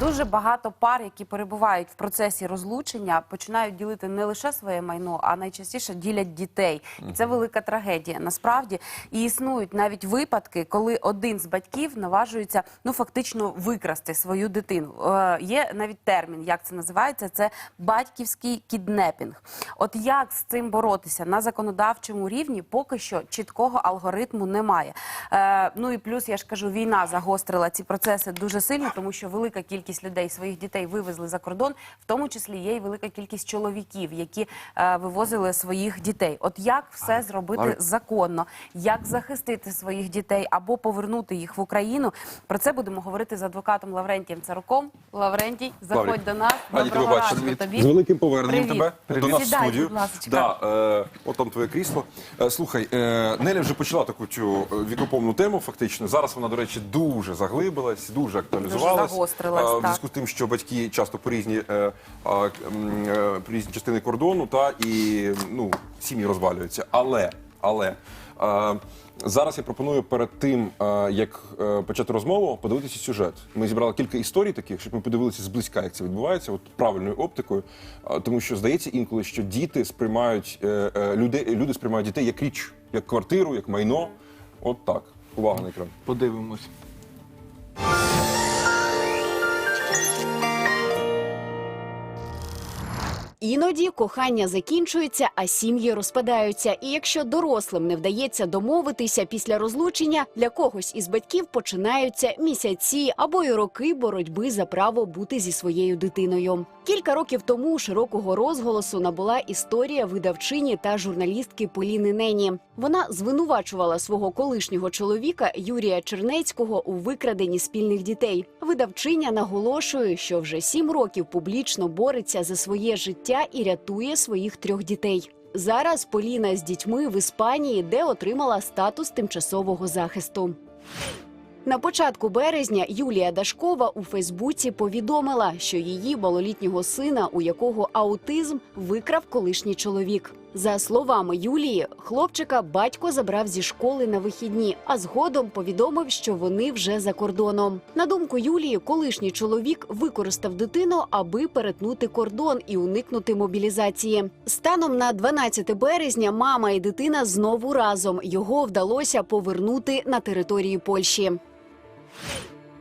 Дуже багато пар, які перебувають в процесі розлучення, починають ділити не лише своє майно, а найчастіше ділять дітей. І це велика трагедія. Насправді і існують навіть випадки, коли один з батьків наважується ну фактично викрасти свою дитину. Е, є навіть термін, як це називається. Це батьківський кіднепінг. От як з цим боротися на законодавчому рівні, поки що чіткого алгоритму немає. Е, ну і плюс я ж кажу, війна загострила ці процеси дуже сильно, тому що велика кількість людей своїх дітей вивезли за кордон, в тому числі є і велика кількість чоловіків, які е, вивозили своїх дітей. От як все зробити законно, як захистити своїх дітей або повернути їх в Україну? Про це будемо говорити з адвокатом Лаврентієм Царуком. Лаврентій, заходь Лаврі. до нас. Раді тебе Доброго бачити. ранку тобі. З великим поверненням Привіт. тебе до нас в Сідай, студію. будь ласочка. Да, е, от там твоє крісло. Е, слухай, е, Неля вже почала таку цю е, вікоповну тему, фактично. Зараз вона, до речі, дуже заглибилась, дуже актуалізувалась. Дуже загострилась, Е. В зв'язку з тим, що батьки часто по різні, е, е, по різні частини кордону, та і ну, сім'ї розвалюються. Але, але. е, Зараз я пропоную перед тим, е, як е, почати розмову, подивитися сюжет. Ми зібрали кілька історій таких, щоб ми подивилися зблизька, як це відбувається, от правильною оптикою. Е, Тому що здається інколи, що діти сприймають е, е, люди, люди сприймають дітей як річ, як квартиру, як майно. От так. Увага на екран. Подивимось. Іноді кохання закінчується, а сім'ї розпадаються. І якщо дорослим не вдається домовитися після розлучення, для когось із батьків починаються місяці або й роки боротьби за право бути зі своєю дитиною. Кілька років тому широкого розголосу набула історія видавчині та журналістки Поліни Нені. Вона звинувачувала свого колишнього чоловіка Юрія Чернецького у викраденні спільних дітей. Видавчиня наголошує, що вже сім років публічно бореться за своє життя і рятує своїх трьох дітей. Зараз Поліна з дітьми в Іспанії, де отримала статус тимчасового захисту. На початку березня Юлія Дашкова у Фейсбуці повідомила, що її малолітнього сина, у якого аутизм, викрав колишній чоловік. За словами Юлії, хлопчика батько забрав зі школи на вихідні, а згодом повідомив, що вони вже за кордоном. На думку Юлії, колишній чоловік використав дитину, аби перетнути кордон і уникнути мобілізації. Станом на 12 березня мама і дитина знову разом його вдалося повернути на території Польщі.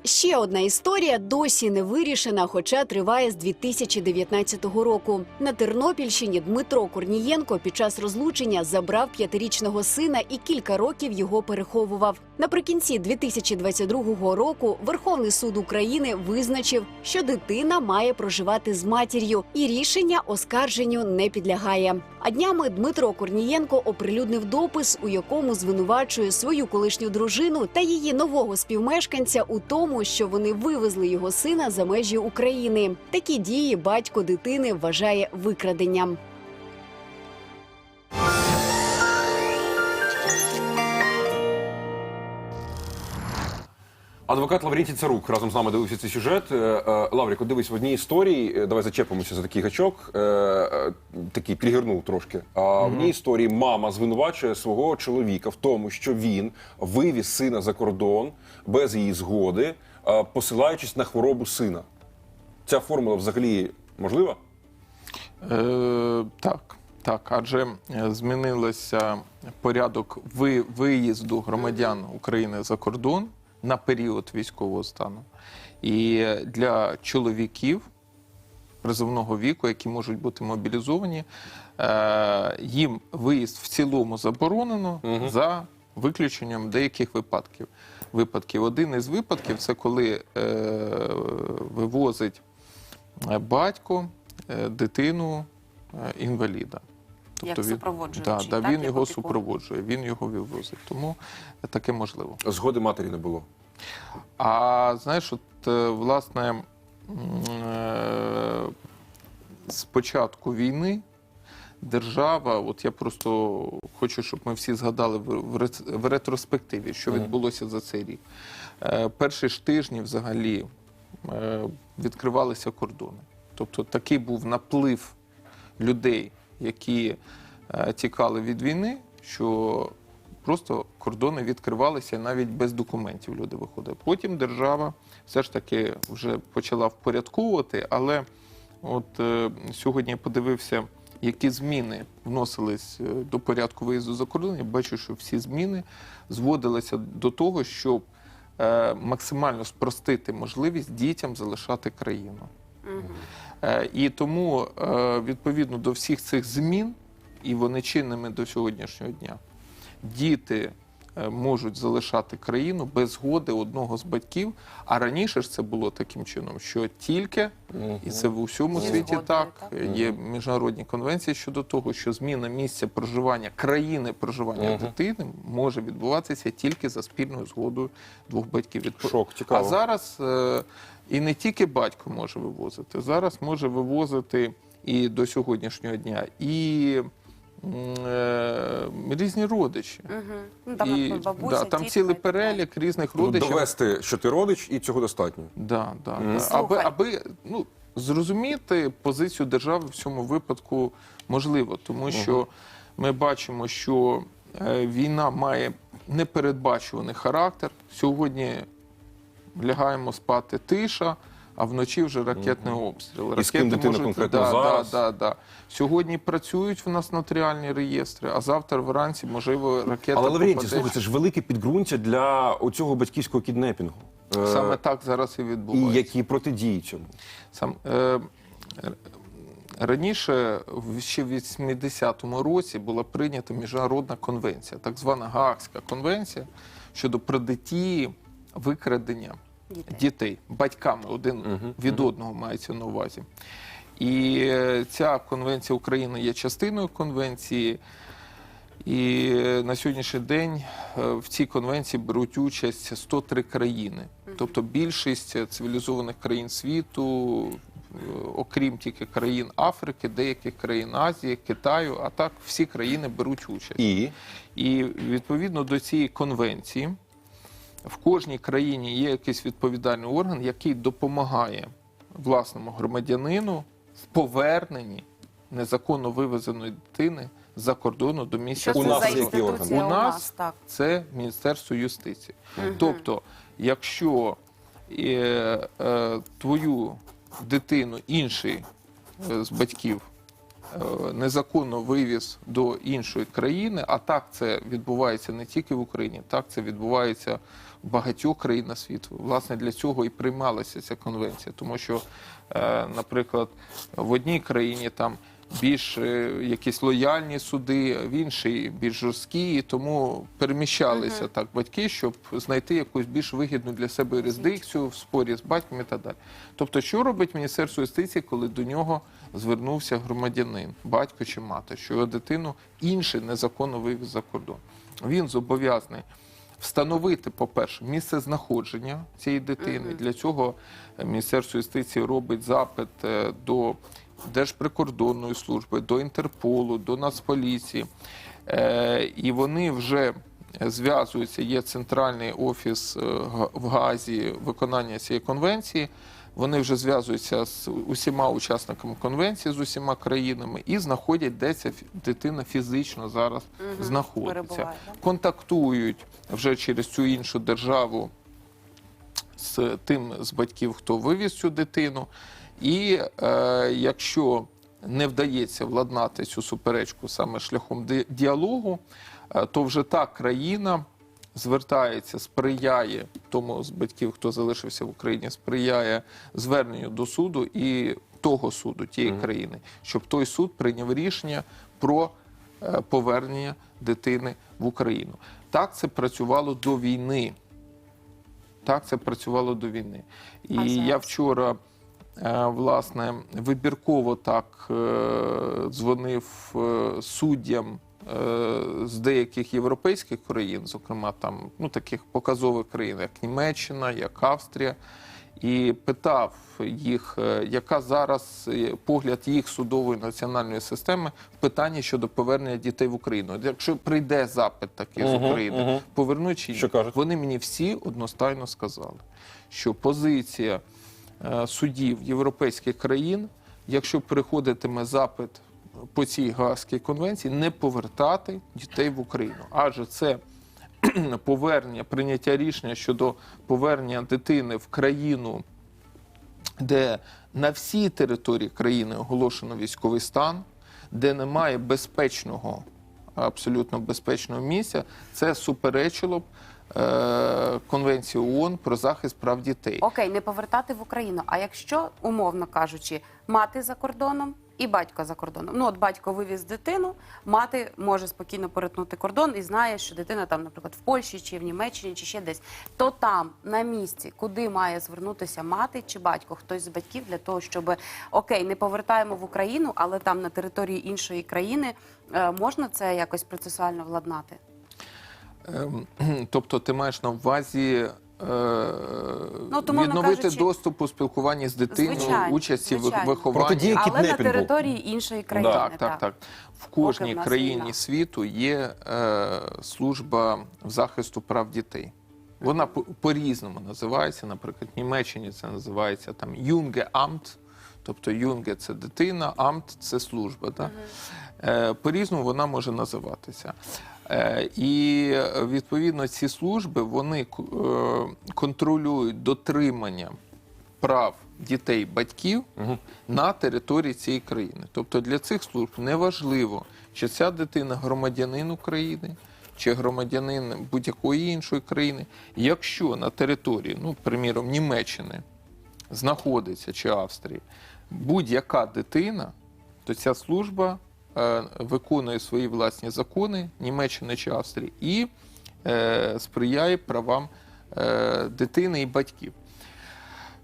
Ще одна історія досі не вирішена, хоча триває з 2019 року. На Тернопільщині Дмитро Корнієнко під час розлучення забрав п'ятирічного сина і кілька років його переховував. Наприкінці 2022 року Верховний суд України визначив, що дитина має проживати з матір'ю, і рішення оскарженню не підлягає. А днями Дмитро Корнієнко оприлюднив допис, у якому звинувачує свою колишню дружину та її нового співмешканця у тому, що вони вивезли його сина за межі України. Такі дії батько дитини вважає викраденням. Адвокат Лаврентій Царук разом з нами дивився цей сюжет. Е, е, Лавріко, дивись в одній історії. е, Давай зачепимося за такий гачок. Такий тригернув трошки. А в одній історії мама звинувачує свого чоловіка в тому, що він вивіз сина за кордон без її згоди, посилаючись на хворобу сина. Ця формула взагалі можлива? Е, так, так, адже змінилося порядок виїзду громадян України за кордон на період військового стану. І для чоловіків призовного віку, які можуть бути мобілізовані, е, їм виїзд в цілому заборонено за виключенням деяких випадків. Випадків. Один із випадків це коли е, вивозить батько е, дитину е, інваліда. Як він, супроводжуючий, да, да, так, він як його опікун. супроводжує, він його вивозить. Тому таке можливо. Згоди матері не було. А знаєш, от е, власне е, з початку війни держава, от я просто хочу, щоб ми всі згадали в, ретроспективі, що відбулося за цей рік. Е, Перші ж тижні взагалі відкривалися кордони. Тобто такий був наплив людей, які е, тікали від війни, що просто кордони відкривалися навіть без документів люди виходили. Потім держава все ж таки вже почала впорядковувати, але от е, сьогодні я подивився, які зміни вносились е, до порядку виїзду за кордон. Я бачу, що всі зміни зводилися до того, щоб максимально спростити можливість дітям залишати країну. Е, І тому е, відповідно до всіх цих змін, і вони чинними до сьогоднішнього дня, діти е, можуть залишати країну без згоди одного з батьків. А раніше ж це було таким чином, що тільки і це в усьому світі згодою, так. так. Є міжнародні конвенції щодо того, що зміна місця проживання країни проживання дитини може відбуватися тільки за спільною згодою двох батьків. Відпо- Шок, цікаво. А зараз е, і не тільки батько може вивозити, зараз може вивозити і до сьогоднішнього дня, і е, різні родичі. Ну, там, і, бабуся, да, там тітка цілий перелік різних Тобто родичів. довести, що ти родич, і цього достатньо. Да, да, Мгм. да. Аби, аби ну, зрозуміти позицію держави в цьому випадку можливо, тому що ми бачимо, що е, війна має непередбачуваний характер. Сьогодні лягаємо спати тиша, а вночі вже ракетний обстріл. І з ким дитина конкретно да, зараз? Да, да, да. Сьогодні працюють в нас нотаріальні реєстри, а завтра вранці, можливо, ракета Але Лаврентій, слухай, це ж велике підґрунтя для оцього батьківського кіднепінгу. Е, Саме так зараз і відбувається. і які протидії цьому. Сам е, раніше, ще в 80-му році, була прийнята міжнародна конвенція, так звана Гаагська конвенція щодо протидії викрадення Дітей. дітей, батьками один від одного мається на увазі. І е, ця конвенція України є частиною конвенції. І е, на сьогоднішній день е, в цій конвенції беруть участь 103 країни. Тобто більшість цивілізованих країн світу, окрім тільки країн Африки, деяких країн Азії, Китаю, а так всі країни беруть участь. І І відповідно до цієї конвенції в кожній країні є якийсь відповідальний орган, який допомагає власному громадянину в поверненні незаконно вивезеної дитини за кордону до місця Що У нас за є інституція У у нас нас? Так. це Міністерство юстиції. Тобто, якщо е, е, твою дитину інший е, з батьків е, незаконно вивіз до іншої країни, а так це відбувається не тільки в Україні, так це відбувається багатьох країнах світу. Власне, для цього і приймалася ця конвенція, тому що, е, наприклад, в одній країні там більш е, якісь лояльні суди, в іншій більш жорсткі, і тому переміщалися так батьки, щоб знайти якусь більш вигідну для себе юрисдикцію в спорі з батьком і так далі. Тобто, що робить Міністерство юстиції, коли до нього звернувся громадянин, батько чи мати, що його дитину інший незаконно вивіз за кордон? Він зобов'язаний встановити, по-перше, місце знаходження цієї дитини. Для цього е, Міністерство юстиції робить запит е, до Держприкордонної служби, до Інтерполу, до Нацполіції. Е, І вони вже зв'язуються. Є центральний офіс в Газі виконання цієї конвенції. Вони вже зв'язуються з усіма учасниками конвенції, з усіма країнами і знаходять, де ця дитина фізично зараз знаходиться. Контактують вже через цю іншу державу з тим з батьків, хто вивіз цю дитину. І е, якщо не вдається владнати цю суперечку саме шляхом ди- діалогу, е, то вже та країна звертається, сприяє тому з батьків, хто залишився в Україні, сприяє зверненню до суду і того суду, тієї країни, щоб той суд прийняв рішення про е, повернення дитини в Україну. Так це працювало до війни. Так це працювало до війни. І А я вчора, е, власне, вибірково так е, дзвонив суддям з деяких європейських країн, зокрема там ну, таких показових країн, як Німеччина, як Австрія. І питав їх, е, яка зараз е, погляд їх судової національної системи в питанні щодо повернення дітей в Україну. Якщо прийде запит такий з України, повернуть чи ні? Що? Вони мені всі одностайно сказали, що позиція е, судів європейських країн, якщо приходитиме запит по цій Гаазькій конвенції не повертати дітей в Україну, адже це повернення, прийняття рішення щодо повернення дитини в країну, де на всій території країни оголошено військовий стан, де немає безпечного, абсолютно безпечного місця, це суперечило б е, Конвенції ООН про захист прав дітей. Окей, не повертати в Україну. А якщо, умовно кажучи, мати за кордоном і батько за кордоном. Ну, от батько вивіз дитину, мати може спокійно перетнути кордон і знає, що дитина там, наприклад, в Польщі чи в Німеччині, чи ще десь. То там, на місці, куди має звернутися мати чи батько, хтось з батьків для того, щоб окей, не повертаємо в Україну, але там на території іншої країни е, можна це якось процесуально владнати. Ем, Тобто ти маєш на увазі Ну, от, умовно відновити кажучи, доступ у спілкуванні з дитиною, Звичайно, участі в звичайно. вихованні. Але на кіднепінгу. території іншої країни. Так, так, так. В кожній Поки в нас країні війна. світу є е, служба захисту прав дітей. Вона по- по-різному називається. Наприклад, в Німеччині це називається там Юнге Амт, тобто Юнге це дитина, Амт це служба. Да? Е, по-різному вона може називатися. Е, і відповідно ці служби вони е, контролюють дотримання прав дітей батьків на території цієї країни. Тобто для цих служб неважливо, чи ця дитина громадянин України, чи громадянин будь-якої іншої країни. Якщо на території, ну, приміром, Німеччини знаходиться чи Австрії будь-яка дитина, то ця служба виконує свої власні закони Німеччини чи Австрії і е, сприяє правам е, дитини і батьків.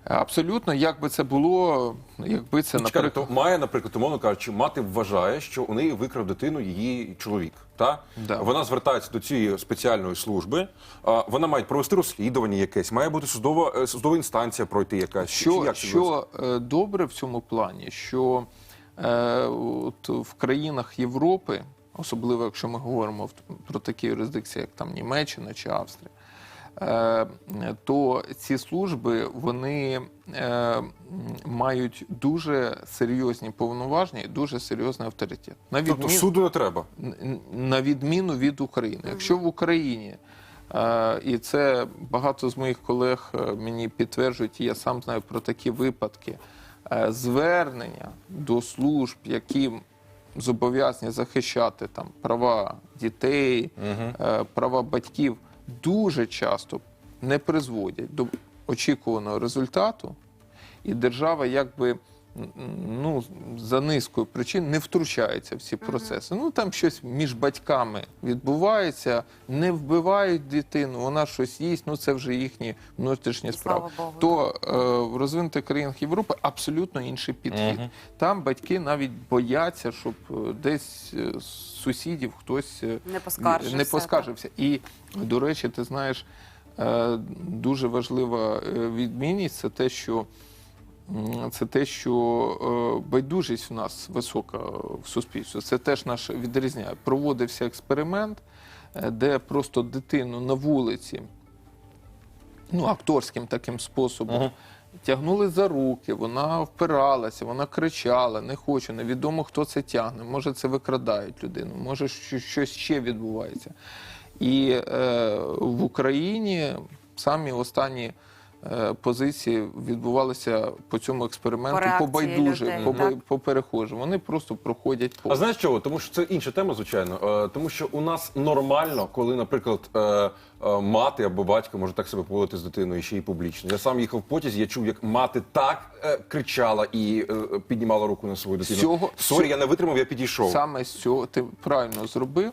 Абсолютно, як би це було, якби це, Чекайте, наприклад, то має, наприклад, умовно кажучи, мати вважає, що у неї викрав дитину її чоловік. Та? Да. Вона звертається до цієї спеціальної служби. Вона має провести розслідування якесь, має бути судова, е, судова інстанція пройти якась. Чи Що, як що е, добре в цьому плані, що е, от в країнах Європи, особливо якщо ми говоримо про такі юрисдикції, як там Німеччина чи Австрія, е, то ці служби вони е, мають дуже серйозні повноваження і дуже серйозний авторитет. На Тобто суду не треба. На відміну від України. Якщо в Україні, е, і це багато з моїх колег е, мені підтверджують, і я сам знаю про такі випадки, е, звернення до служб, які зобов'язані захищати там права дітей, угу. права батьків, дуже часто не призводять до очікуваного результату, і держава якби. Ну, за низкою причин не втручається в ці процеси. Ну там щось між батьками відбувається, не вбивають дитину, вона щось їсть. Ну це вже їхні внутрішні справи. Богу, То е, в розвинутих країнах Європи абсолютно інший підхід. Там батьки навіть бояться, щоб е, десь е, з сусідів хтось е, Не поскаржився, не поскаржився. І до речі, ти знаєш, е, дуже важлива е, відмінність це те, що це те, що е, байдужість в нас висока в суспільстві. Це теж наш відрізняє. Проводився експеримент, е, де просто дитину на вулиці, ну, акторським таким способом. Тягнули за руки, вона впиралася, вона кричала, не хочу, невідомо хто це тягне. Може, це викрадають людину, може, щось ще відбувається. І е, в Україні самі останні позиції відбувалися по цьому експерименту По по, байдуже, по, по перехожим. Вони просто проходять по А знаєш чого? Тому що це інша тема, звичайно. Е, Тому що у нас нормально, коли, наприклад, е, е, мати або батько може так себе поводити з дитиною ще й публічно. Я сам їхав в потязі, я чув, як мати так е, кричала і е, піднімала руку на свою дитину. Цього- Сорі, я не витримав, я підійшов. Саме з цього ти правильно зробив.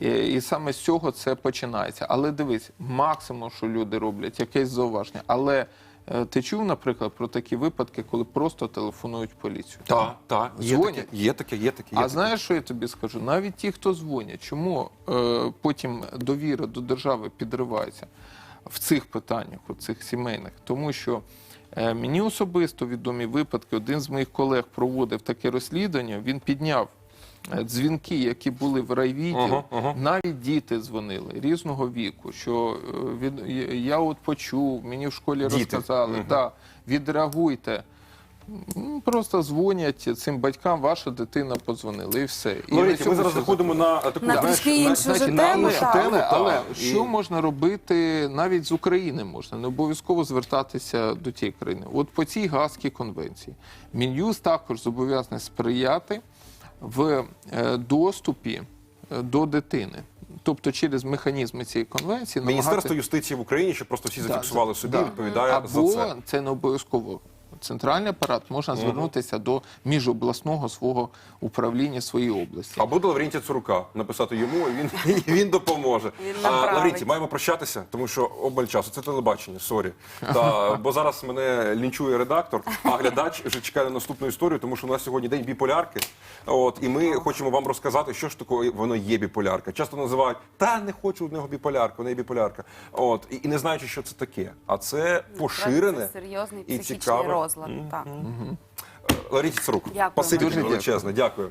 І, і саме з цього це починається. Але дивись, максимум, що люди роблять, якесь зауваження. Але е, ти чув, наприклад, про такі випадки, коли просто телефонують поліцію? Так, так, є таке, є таке, є таке. А знаєш, що я тобі скажу? Навіть ті, хто дзвонять, чому е, потім довіра до держави підривається в цих питаннях, у цих сімейних? Тому що е, мені особисто відомі випадки. Один з моїх колег проводив таке розслідування. Він підняв дзвінки, які були в райвідділ. Ага, ага. Навіть діти дзвонили різного віку. Що е, від я от почув, мені в школі Діти. розказали, Мгм. да, відреагуйте. Просто дзвонять цим батькам, ваша дитина подзвонила, і все. І Лаврентій, ми зараз заходимо на таку На знаєш, іншу знаєш, вже на тему, тему, але. І- що можна робити навіть з України можна, не обов'язково звертатися до тієї країни. От по цій Гаазькій конвенції Мін'юз також зобов'язаний сприяти в е, доступі е, до дитини. Тобто через механізми цієї конвенції Міністерство юстиції в Україні, щоб просто всі зафіксували да, собі, да. відповідає Або за це. це не обов'язково. Центральний апарат можна звернутися до міжобласного свого управління своєї області. Або до Лаврентія Цурука написати йому, і він, і він допоможе. Він А. Маємо прощатися, тому що обмаль часу. Це телебачення, сорі. Та, бо зараз мене лінчує редактор, а глядач вже чекає на наступну історію, тому що у нас сьогодні день біполярки. От, і ми хочемо вам розказати, що ж таке воно є біполярка. Часто називають та не хочу в нього біполярка, вона є біполярка. От, і, і не знаючи, що це таке. А це поширене Це серйозний і цікаве. Розлад. Так. Лаврентій Цурук, Дякую. спасибі Дуже величезне, дякую.